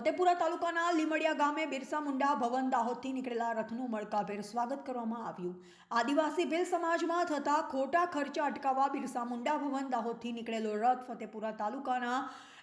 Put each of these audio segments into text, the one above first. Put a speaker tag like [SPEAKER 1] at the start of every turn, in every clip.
[SPEAKER 1] ફતેપુરા તાલુકાના લીમડિયા ગામે બિરસા મુંડા ભવન દાહોદથી નીકળેલા રથનું મળકાભેર સ્વાગત કરવામાં આવ્યું. આદિવાસી ભીલ સમાજમાં થતા ખોટા ખર્ચા અટકાવવા બિરસા મુંડા ભવન દાહોદથી નીકળેલો રથ ફતેપુરા તાલુકાના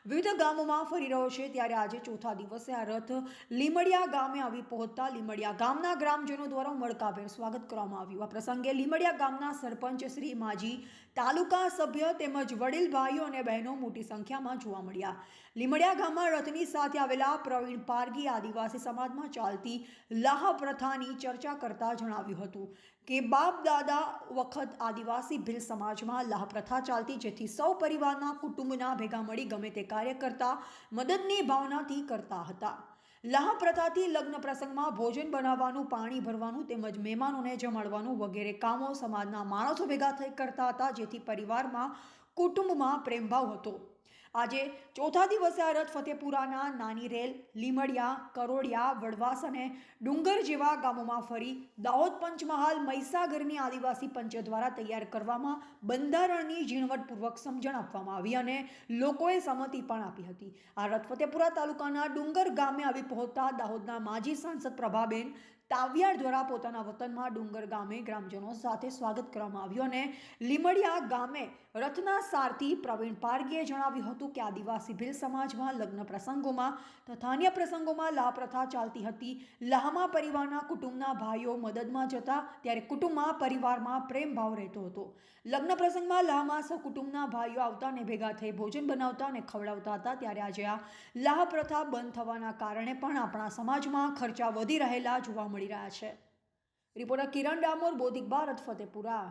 [SPEAKER 1] વિવિધ ગામોમાં ફરી રહ્યો છે ત્યારે આજે ચોથા દિવસે આ રથ લીમડિયા ગામે આવી પહોંચતા લીમડિયા ગામના ગ્રામજનો દ્વારા મળકાભેર સ્વાગત કરવામાં આવ્યું. આ પ્રસંગે લીમડિયા ગામના સરપંચ શ્રી માજી તાલુકા સભ્ય તેમજ વડીલ ભાઈઓ અને બહેનો મોટી સંખ્યામાં જોવા મળ્યા. લીમડિયા ગામમાં રથની સાથે આવેલા પ્રવીણ પારગી આદિવાસી સમાજમાં ચાલતી લાહ પ્રથાની ચર્ચા કરતા જણાવ્યું હતું કે, બાપ દાદા વખત આદિવાસી ભીલ સમાજમાં લાહ પ્રથા ચાલતી જેથી સૌ પરિવારના કુટુંબના ભેગા મળી ગમે તે કાર્ય કરતા, મદદની ભાવનાથી કરતા હતા. લાહ પ્રથાથી લગ્ન પ્રસંગમાં ભોજન બનાવવાનું, પાણી ભરવાનું તેમજ મહેમાનોને જમાડવાનું વગેરે કામો સમાજના માણસો ભેગા થઈ કરતા હતા, જેથી પરિવારમાં કુટુંબમાં પ્રેમભાવ હતો. આજે ચોથા દિવસે આ રથ ફતેપુરાના નાની રેલ, લીમડિયા, કરોડિયા, વડવાસ અને ડુંગર જેવા ગામોમાં ફરી દાહોદ પંચમહાલ મહીસાગરની આદિવાસી પંચ દ્વારા તૈયાર કરવામાં બંધારણની ઝીણવટપૂર્વક સમજણ આપવામાં આવી અને લોકોએ સંમતિ પણ આપી હતી. આ રથ ફતેપુરા તાલુકાના ડુંગર ગામે આવી પહોંચતા દાહોદના માજી સાંસદ પ્રભાબેન તાવિયાડ દ્વારા પોતાના વતનમાં ડુંગર ગામે ગ્રામજનો સાથે સ્વાગત કરવામાં આવ્યું અને લીમડિયા ગામે રથના સારથી પ્રવીણ પારગીએ જણાવ્યું હતું કે આદિવાસી ભીલ સમાજમાં લગ્ન પ્રસંગોમાં તથા અન્ય પ્રસંગોમાં લાહ પ્રથા ચાલતી હતી. લાહમાં પરિવારના કુટુંબના ભાઈઓ મદદમાં જતા ત્યારે કુટુંબમાં પરિવારમાં પ્રેમ ભાવ રહેતો હતો. લગ્ન પ્રસંગમાં લાહમાં સૌ કુટુંબના ભાઈઓ આવતા અને ભેગા થઈ ભોજન બનાવતા અને ખવડાવતા હતા. ત્યારે આજે આ લાહ પ્રથા બંધ થવાના કારણે પણ આપણા સમાજમાં ખર્ચા વધી રહેલા જોવા મળી રહ્યા છે. રિપોર્ટર કિરણ ડામોર બોધિક ભારત ફતેપુરા.